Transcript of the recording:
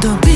더